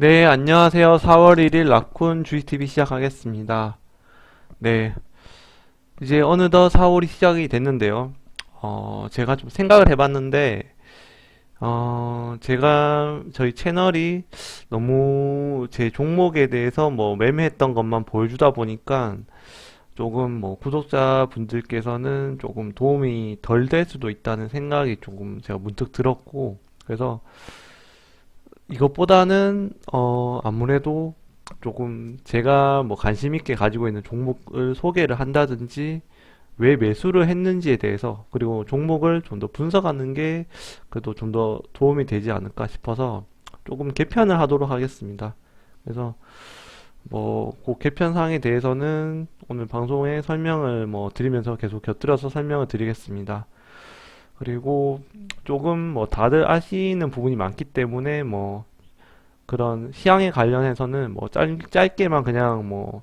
네, 안녕하세요. 4월 1일 라쿤 주식TV 시작하겠습니다. 네, 이제 어느덧 4월이 시작이 됐는데요. 어, 제가 좀 생각을 해봤는데, 어, 제가 저희 채널이 너무 제 종목에 대해서 뭐 매매했던 것만 보여주다 보니까 조금 뭐 구독자 분들께서는 조금 도움이 덜 될 수도 있다는 생각이 조금 제가 문득 들었고, 그래서 이것보다는 어 아무래도 조금 제가 뭐 관심 있게 가지고 있는 종목을 소개를 한다든지 왜 매수를 했는지에 대해서 그리고 종목을 좀 더 분석하는 게 그래도 좀 더 도움이 되지 않을까 싶어서 조금 개편을 하도록 하겠습니다. 그래서 뭐 그 개편 사항에 대해서는 오늘 방송에 설명을 뭐 드리면서 계속 곁들여서 설명을 드리겠습니다. 그리고 조금 뭐 다들 아시는 부분이 많기 때문에 뭐 그런 시향에 관련해서는 뭐 짧, 짧게만 그냥 뭐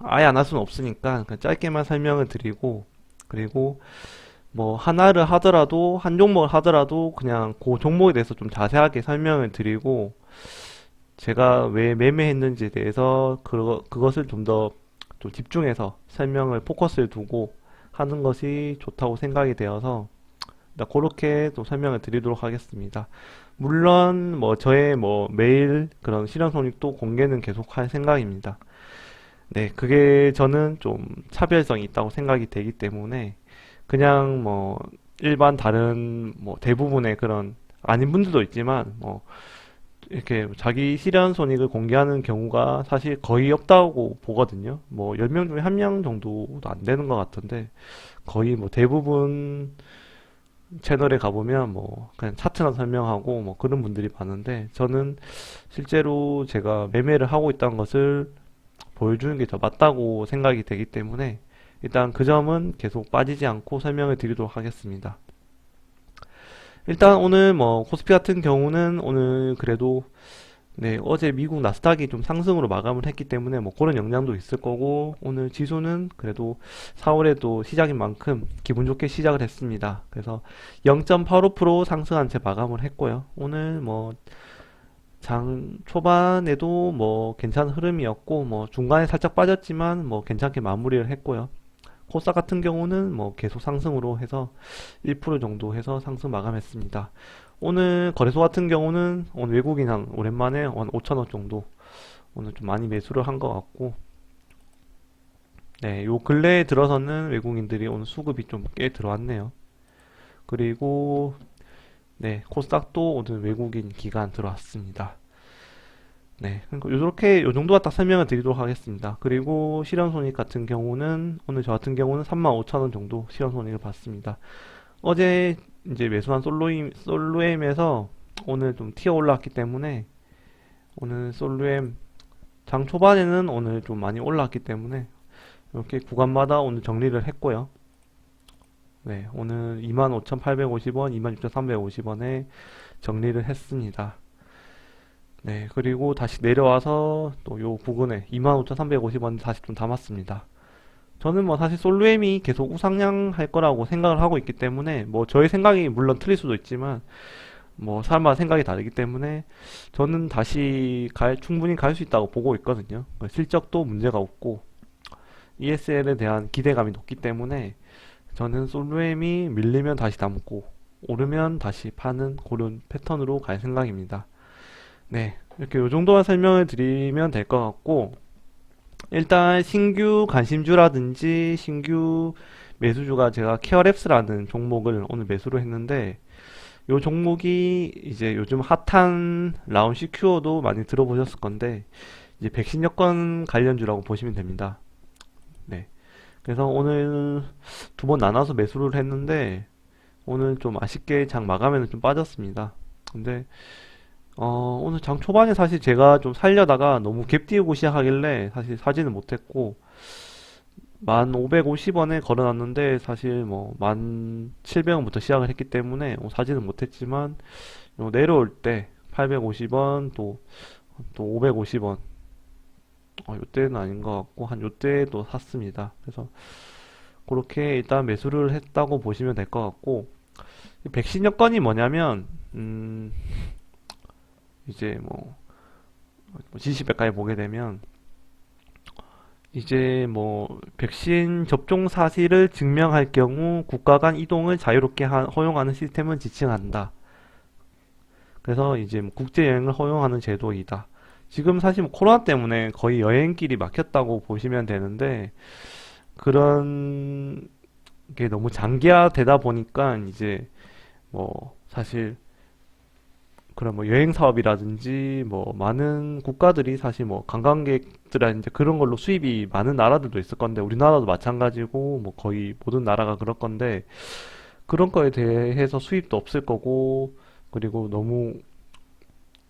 아예 안 할 수는 없으니까 그냥 짧게만 설명을 드리고 그리고 뭐 하나를 하더라도 한 종목을 하더라도 그냥 그 종목에 대해서 좀 자세하게 설명을 드리고 제가 왜 매매했는지에 대해서 그거, 그것을 좀 더 좀 집중해서 설명을 포커스를 두고 하는 것이 좋다고 생각이 되어서 나 그렇게 또 설명을 드리도록 하겠습니다. 물론 뭐 저의 뭐 매일 그런 실현 손익도 공개는 계속 할 생각입니다. 네, 그게 저는 좀 차별성이 있다고 생각이 되기 때문에 그냥 뭐 일반 다른 뭐 대부분의 그런 아닌 분들도 있지만 뭐 이렇게 자기 실현 손익을 공개하는 경우가 사실 거의 없다고 보거든요. 뭐 10명 중에 한 명 정도도 안 되는 것 같은데 거의 뭐 대부분 채널에 가보면 뭐 그냥 차트나 설명하고 뭐 그런 분들이 많은데 저는 실제로 제가 매매를 하고 있다는 것을 보여주는 게 더 맞다고 생각이 되기 때문에 일단 그 점은 계속 빠지지 않고 설명을 드리도록 하겠습니다. 일단 오늘 뭐 코스피 같은 경우는 오늘 그래도 네, 어제 미국 나스닥이 좀 상승으로 마감을 했기 때문에 뭐 그런 영향도 있을 거고 오늘 지수는 그래도 4월에도 시작인 만큼 기분 좋게 시작을 했습니다. 그래서 0.85% 상승한 채 마감을 했고요. 오늘 뭐 장 초반에도 뭐 괜찮은 흐름이었고 뭐 중간에 살짝 빠졌지만 뭐 괜찮게 마무리를 했고요. 코스닥 같은 경우는 뭐 계속 상승으로 해서 1% 정도 해서 상승 마감했습니다. 오늘 거래소 같은 경우는 오늘 외국인 한 오랜만에 한 5천원 정도 오늘 좀 많이 매수를 한 것 같고 네, 요 근래에 들어서는 외국인들이 오늘 수급이 좀 꽤 들어왔네요. 그리고 네, 코스닥도 오늘 외국인 기간 들어왔습니다. 네, 그리고 요렇게 요 정도가 딱 설명을 드리도록 하겠습니다. 그리고 실현 손익 같은 경우는 오늘 저 같은 경우는 35,000원 정도 실현 손익을 봤습니다. 어제 이제 매수한 솔로임, 솔로엠에서 오늘 좀 튀어 올라왔기 때문에 오늘 솔로엠 장 초반에는 오늘 좀 많이 올라왔기 때문에 이렇게 구간마다 오늘 정리를 했고요. 네, 오늘 25,850원, 26,350원에 정리를 했습니다. 네, 그리고 다시 내려와서 또 요 부근에 25,350원 다시 좀 담았습니다. 저는 뭐 사실 솔루엠이 계속 우상향할 거라고 생각을 하고 있기 때문에 뭐 저의 생각이 물론 틀릴 수도 있지만 뭐 사람마다 생각이 다르기 때문에 저는 다시 갈, 충분히 갈 수 있다고 보고 있거든요. 실적도 문제가 없고 ESL에 대한 기대감이 높기 때문에 저는 솔루엠이 밀리면 다시 담고 오르면 다시 파는 그런 패턴으로 갈 생각입니다. 네, 이렇게 요 정도만 설명을 드리면 될 것 같고 일단 신규 관심주라든지 신규 매수주가 제가 케어랩스라는 종목을 오늘 매수를 했는데 요 종목이 이제 요즘 핫한 라운 시큐어도 많이 들어보셨을 건데 이제 백신 여권 관련주라고 보시면 됩니다. 네. 그래서 오늘 두 번 나눠서 매수를 했는데 오늘 좀 아쉽게 장 마감에는 좀 빠졌습니다. 근데 어, 오늘 장 초반에 사실 제가 좀 살려다가 너무 갭 띄우고 시작하길래 사실 사지는 못했고, 1550원에 걸어놨는데 사실 뭐 1700원부터 시작을 했기 때문에 뭐 사지는 못했지만 요 내려올 때 850원 또, 또 550원 어, 요때는 아닌 것 같고 한 요때도 샀습니다. 그래서 그렇게 일단 매수를 했다고 보시면 될 것 같고 백신 여건이 뭐냐면 음 이제 뭐 지시백까지 보게 되면 이제 뭐 백신 접종 사실을 증명할 경우 국가 간 이동을 자유롭게 하- 허용하는 시스템을 지칭한다. 그래서 이제 뭐 국제 여행을 허용하는 제도이다. 지금 사실 뭐 코로나 때문에 거의 여행길이 막혔다고 보시면 되는데 그런 게 너무 장기화되다 보니까 이제 뭐 사실 그런 뭐 여행 사업이라든지 뭐 많은 국가들이 사실 뭐 관광객들한 이제 그런 걸로 수입이 많은 나라들도 있을 건데 우리나라도 마찬가지고 뭐 거의 모든 나라가 그럴 건데 그런 거에 대해서 수입도 없을 거고 그리고 너무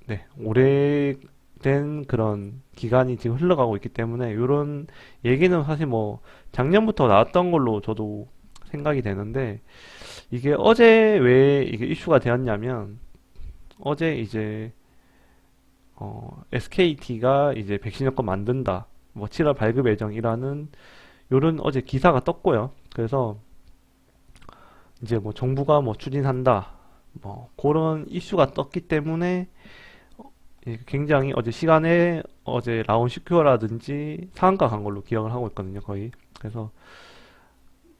네 오래된 그런 기간이 지금 흘러가고 있기 때문에 이런 얘기는 사실 뭐 작년부터 나왔던 걸로 저도 생각이 되는데 이게 어제 왜 이게 이슈가 되었냐면 어제 이제 어, SKT가 이제 백신 여권 만든다. 뭐 7월 발급 예정이라는 요런 어제 기사가 떴고요. 그래서 이제 뭐 정부가 뭐 추진한다. 뭐 그런 이슈가 떴기 때문에 어, 예, 굉장히 어제 시간에 어제 라온 시큐어라든지 상한가 간 걸로 기억을 하고 있거든요. 거의. 그래서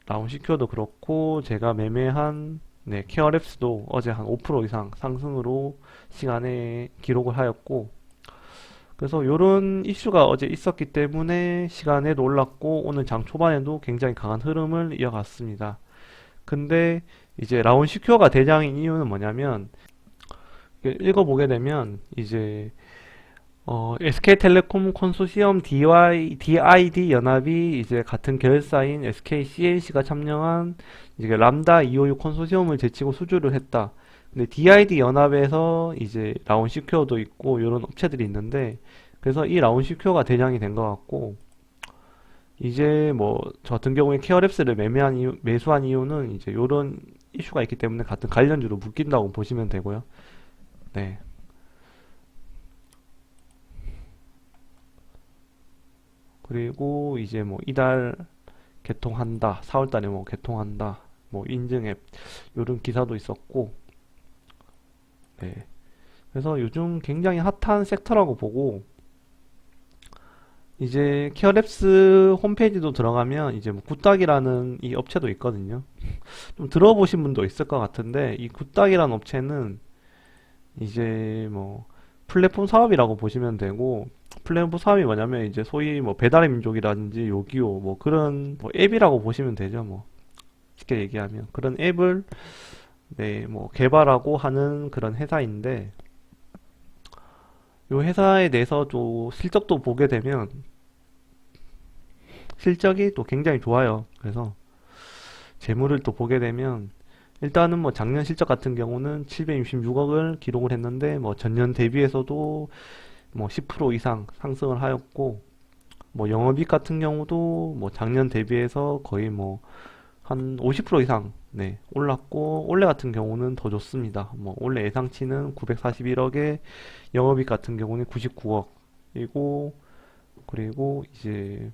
라온 시큐어도 그렇고 제가 매매한 네, 케어랩스도 어제 한 5% 이상 상승으로 시간에 기록을 하였고, 그래서 이런 이슈가 어제 있었기 때문에 시간에도 올랐고, 오늘 장 초반에도 굉장히 강한 흐름을 이어갔습니다. 근데 이제 라운 시큐어가 대장인 이유는 뭐냐면, 읽어보게 되면, 이제, 어, SK텔레콤 컨소시엄 DY, DID 연합이 이제 같은 계열사인 SK CNC가 참여한 이제 람다 256 컨소시엄을 제치고 수주를 했다. 근데 DID 연합에서 이제 라운 시큐어도 있고 이런 업체들이 있는데 그래서 이 라운 시큐어가 대장이 된 것 같고 이제 뭐 저 같은 경우에 케어랩스를 매매한 이유, 매수한 이유는 이제 이런 이슈가 있기 때문에 같은 관련주로 묶인다고 보시면 되고요. 네. 그리고 이제 뭐 이달 개통한다. 4월 달에 뭐 개통한다. 뭐 인증 앱 이런 기사도 있었고 네. 그래서 요즘 굉장히 핫한 섹터라고 보고 이제 케어랩스 홈페이지도 들어가면 이제 뭐 굿닥이라는 이 업체도 있거든요. 좀 들어보신 분도 있을 것 같은데 이 굿닥이라는 업체는 이제 뭐 플랫폼 사업이라고 보시면 되고 플랫폼 사업이 뭐냐면 이제 소위 뭐 배달의 민족이라든지 요기요 뭐 그런 뭐 앱이라고 보시면 되죠. 뭐 쉽게 얘기하면 그런 앱을 네, 뭐 개발하고 하는 그런 회사인데 이 회사에 대해서 또 실적도 보게 되면 실적이 또 굉장히 좋아요. 그래서 재물을 또 보게 되면 일단은 뭐 작년 실적 같은 경우는 766억을 기록을 했는데 뭐 전년 대비해서도 뭐 10% 이상 상승을 하였고 뭐 영업이익 같은 경우도 뭐 작년 대비해서 거의 뭐 한 50% 이상 네, 올랐고 올해 같은 경우는 더 좋습니다. 뭐 올해 예상치는 941억에 영업이익 같은 경우는 99억이고 그리고 이제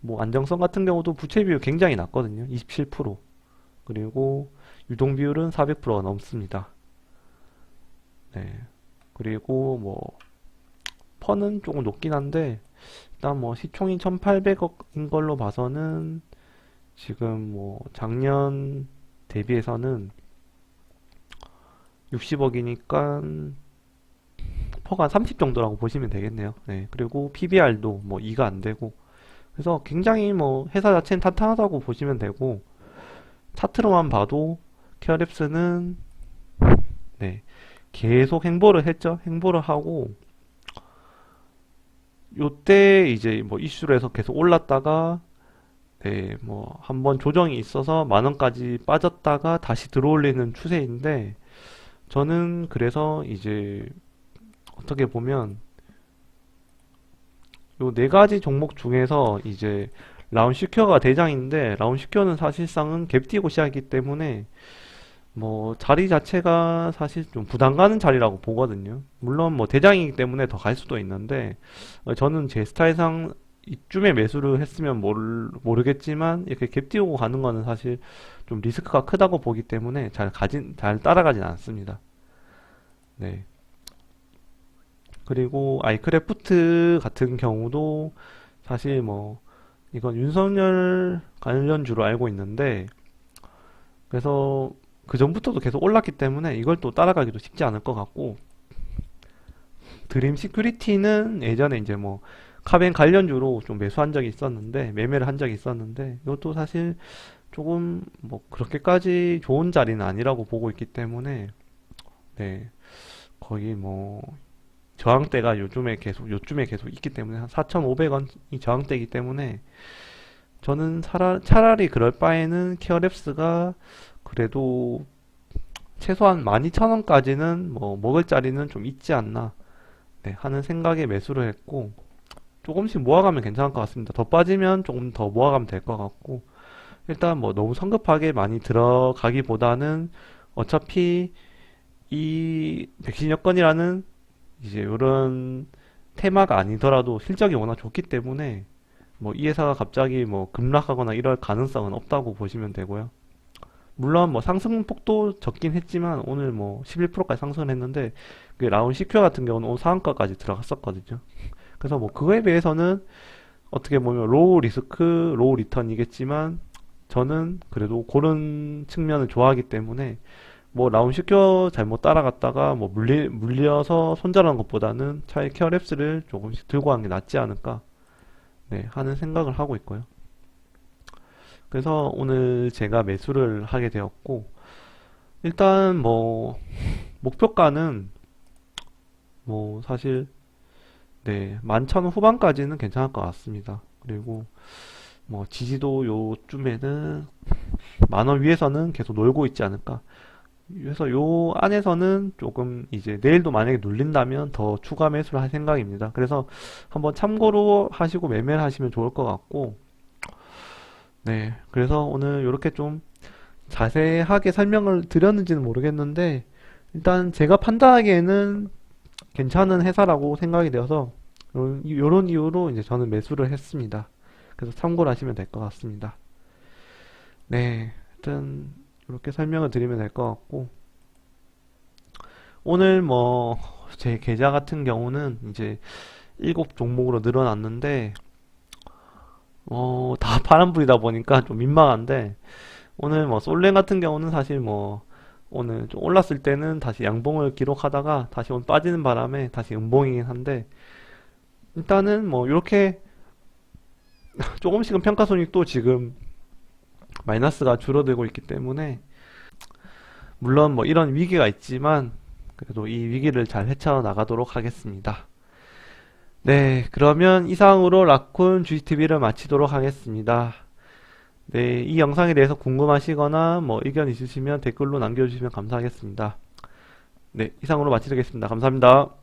뭐 안정성 같은 경우도 부채 비율 굉장히 낮거든요. 27% 그리고 유동 비율은 400%가 넘습니다. 네. 그리고 뭐 펀은 조금 높긴 한데 일단 뭐 시총이 1,800억인 걸로 봐서는 지금 뭐 작년 대비해서는 60억이니까 퍼가 한 30 정도라고 보시면 되겠네요. 네. 그리고 PBR도 뭐 2가 안 되고 그래서 굉장히 뭐 회사 자체는 탄탄하다고 보시면 되고 차트로만 봐도 케어랩스는 네. 계속 행보를 했죠. 행보를 하고 요때 이제 뭐 이슈로 해서 계속 올랐다가 네, 뭐 한번 조정이 있어서 만 원까지 빠졌다가 다시 들어올리는 추세인데 저는 그래서 이제 어떻게 보면 요 네 가지 종목 중에서 이제 라운 시큐어가 대장인데 라운 시큐어는 사실상은 갭 띄고 시작했기 때문에 뭐 자리 자체가 사실 좀 부담 가는 자리라고 보거든요. 물론 뭐 대장이기 때문에 더 갈 수도 있는데 어, 저는 제 스타일상 이쯤에 매수를 했으면 모르, 모르겠지만 이렇게 갭 띄우고 가는 거는 사실 좀 리스크가 크다고 보기 때문에 잘 가진 잘 따라가진 않습니다. 네. 그리고 아이크래프트 같은 경우도 사실 뭐 이건 윤석열 관련주로 알고 있는데 그래서 그 전부터도 계속 올랐기 때문에 이걸 또 따라가기도 쉽지 않을 것 같고 드림 시큐리티는 예전에 이제 뭐 카벤 관련주로 좀 매수한 적이 있었는데 매매를 한 적이 있었는데 이것도 사실 조금 뭐 그렇게까지 좋은 자리는 아니라고 보고 있기 때문에 네. 거의 뭐 저항대가 요즘에 계속 요즘에 계속 있기 때문에 한 4,500원이 저항대이기 때문에 저는 차라, 차라리 그럴 바에는 케어랩스가 그래도 최소한 12,000원까지는 뭐 먹을 자리는 좀 있지 않나 네, 하는 생각에 매수를 했고 조금씩 모아가면 괜찮을 것 같습니다. 더 빠지면 조금 더 모아가면 될 것 같고 일단 뭐 너무 성급하게 많이 들어가기보다는 어차피 이 백신 여건이라는 이제 이런 테마가 아니더라도 실적이 워낙 좋기 때문에 뭐 이 회사가 갑자기 뭐 급락하거나 이럴 가능성은 없다고 보시면 되고요. 물론 뭐 상승폭도 적긴 했지만 오늘 뭐 11%까지 상승을 했는데 그 라운 시큐어 같은 경우는 오늘 상한가까지 들어갔었거든요. 그래서 뭐 그거에 비해서는 어떻게 보면 로우 리스크, 로우 리턴이겠지만 저는 그래도 그런 측면을 좋아하기 때문에 뭐 라운 시켜 잘못 따라갔다가 뭐 물리, 물려서 손절하는 것보다는 차라리 케어랩스를 조금씩 들고 가는 게 낫지 않을까 네, 하는 생각을 하고 있고요. 그래서 오늘 제가 매수를 하게 되었고 일단 뭐 목표가는 뭐 사실 네, 11,000원 후반까지는 괜찮을 것 같습니다. 그리고 뭐 지지도 요쯤에는 만원 위에서는 계속 놀고 있지 않을까. 그래서 요 안에서는 조금 이제 내일도 만약에 눌린다면 더 추가 매수를 할 생각입니다. 그래서 한번 참고로 하시고 매매를 하시면 좋을 것 같고, 네. 그래서 오늘 이렇게 좀 자세하게 설명을 드렸는지는 모르겠는데, 일단 제가 판단하기에는 괜찮은 회사라고 생각이 되어서, 요런 이유로 이제 저는 매수를 했습니다. 그래서 참고를 하시면 될 것 같습니다. 네. 하여튼, 이렇게 설명을 드리면 될 것 같고, 오늘 뭐, 제 계좌 같은 경우는 이제 일곱 종목으로 늘어났는데, 어, 다 파란불이다 보니까 좀 민망한데, 오늘 뭐, 솔랭 같은 경우는 사실 뭐, 오늘 좀 올랐을 때는 다시 양봉을 기록하다가 다시 오늘 빠지는 바람에 다시 음봉이긴 한데, 일단은 뭐, 이렇게 조금씩은 평가 손익도 지금 마이너스가 줄어들고 있기 때문에 물론 뭐 이런 위기가 있지만 그래도 이 위기를 잘 헤쳐 나가도록 하겠습니다. 네, 그러면 이상으로 라쿤 GTV를 마치도록 하겠습니다. 네, 이 영상에 대해서 궁금하시거나 뭐 의견 있으시면 댓글로 남겨주시면 감사하겠습니다. 네, 이상으로 마치겠습니다. 감사합니다.